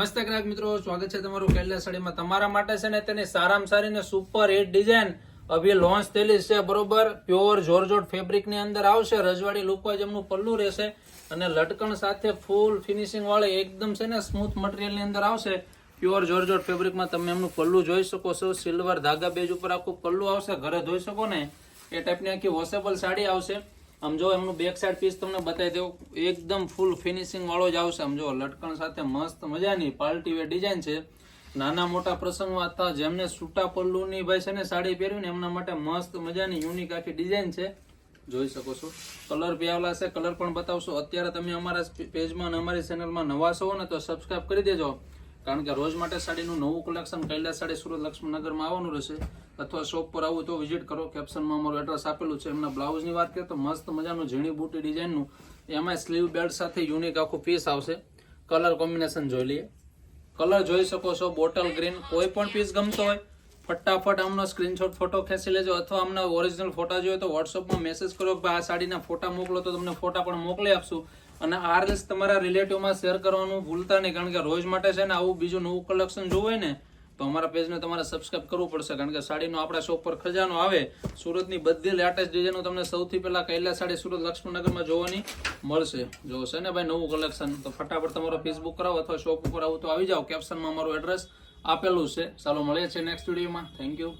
નમસ્તે ગ્રાહક મિત્રો, સ્વાગત છે તમારું કૈલાસ સાડીમાં તમારા માટે છે ને તેની સારામાં સારી ને સુપર હિટ ડિઝાઇન અભી લોન્ચ થયેલી છે, બરોબર? પ્યોર જોરજોટ ફેબ્રિકની અંદર આવશે, રજવાડી લુક જેમનું પલ્લું રહેશે અને લટકણ સાથે ફૂલ ફિનિશિંગ વાળી એકદમ છે ને સ્મૂથ મટીરિયલની અંદર આવશે. પ્યોર જોરજોટ ફેબ્રિકમાં તમે એમનું પલ્લું જોઈ શકો છો. સિલ્વર ધાગા બેજ ઉપર આખું પલ્લું આવશે, ઘરે ધોઈ શકો ને. એ ટાઈપની આખી વોશેબલ સાડી આવશે. આમ જો એમનું બેક સાઈડ પીસ તમને બતાવી દઉં, એકદમ ફૂલ ફિનિશિંગ વાળો જ આવશે. આમ જો લટકણ સાથે મસ્ત મજાની પાર્ટી વેર ડિઝાઇન છે. નાના મોટા પ્રસંગમાં હતા જેમને સૂટા પલ્લુની ભાઈ છે ને સાડી પહેરવી ને એમના માટે મસ્ત મજાની યુનિક આખી ડિઝાઇન છે. જોઈ શકો છો. કલર આવેલા છે. કલર પણ બતાવશો. અત્યારે તમે અમારા પેજમાં અને અમારી ચેનલમાં નવા છો ને તો સબસ્ક્રાઈબ કરી દેજો. કારણ કે રોજ માટે સાડીનું નવું કલેક્શન કૈલાસ સાડી સુરત લક્ષ્મણનગરમાં આવવાનું રહેશે. અથવા શોપ પર આવું તો વિઝિટ કરો. કેપ્શનમાં અમારું એડ્રેસ આપેલું છે. એમના બ્લાઉઝની વાત કરીએ તો મસ્ત મજાનું ઝીણી બુટી ડિઝાઇનનું એમાં સ્લીવ બેલ્ટ સાથે યુનિક આખું પીસ આવશે. કલર કોમ્બિનેશન જોઈ લઈએ. કલર જોઈ શકો છો. બોટલ ગ્રીન કોઈ પણ પીસ ગમતો હોય ફટાફટ આમનો સ્ક્રીનશોટ ફોટો ખેંચી લેજો અથવા અમને ઓરિજિનલ ફોટા જોઈએ તો વોટ્સઅપમાં મેસેજ કરો કે આ સાડીના ફોટા મોકલો તો તમને ફોટા પણ મોકલી આપશું. અને આ રીલ્સ તમારા રિલેટિવમાં શેર કરવાનું ભૂલતા નહીં, કારણ કે રોજ માટે છે ને આવું બીજું નવું કલેક્શન જોવે ને, તો અમારા પેજને તમારે સબસ્ક્રાઇબ કરવું પડશે, કારણ કે સાડીનો આપણા શોપ પર ખજાનો આવે. સુરતની બધી લેટેસ્ટ ડિઝાઇનો તમને સૌથી પહેલાં કૈલા સાડી સુરત લક્ષ્મણનગરમાં જોવાની મળશે. જો છે ને ભાઈ નવું કલેક્શન તો ફટાફટ તમારો ફેસબુક કરાવો અથવા શોપ ઉપર આવું તો આવી જાઓ. કેપ્શનમાં અમારું એડ્રેસ આપેલું છે. ચાલો મળીએ છીએ નેક્સ્ટ વિડીયોમાં થેન્ક યુ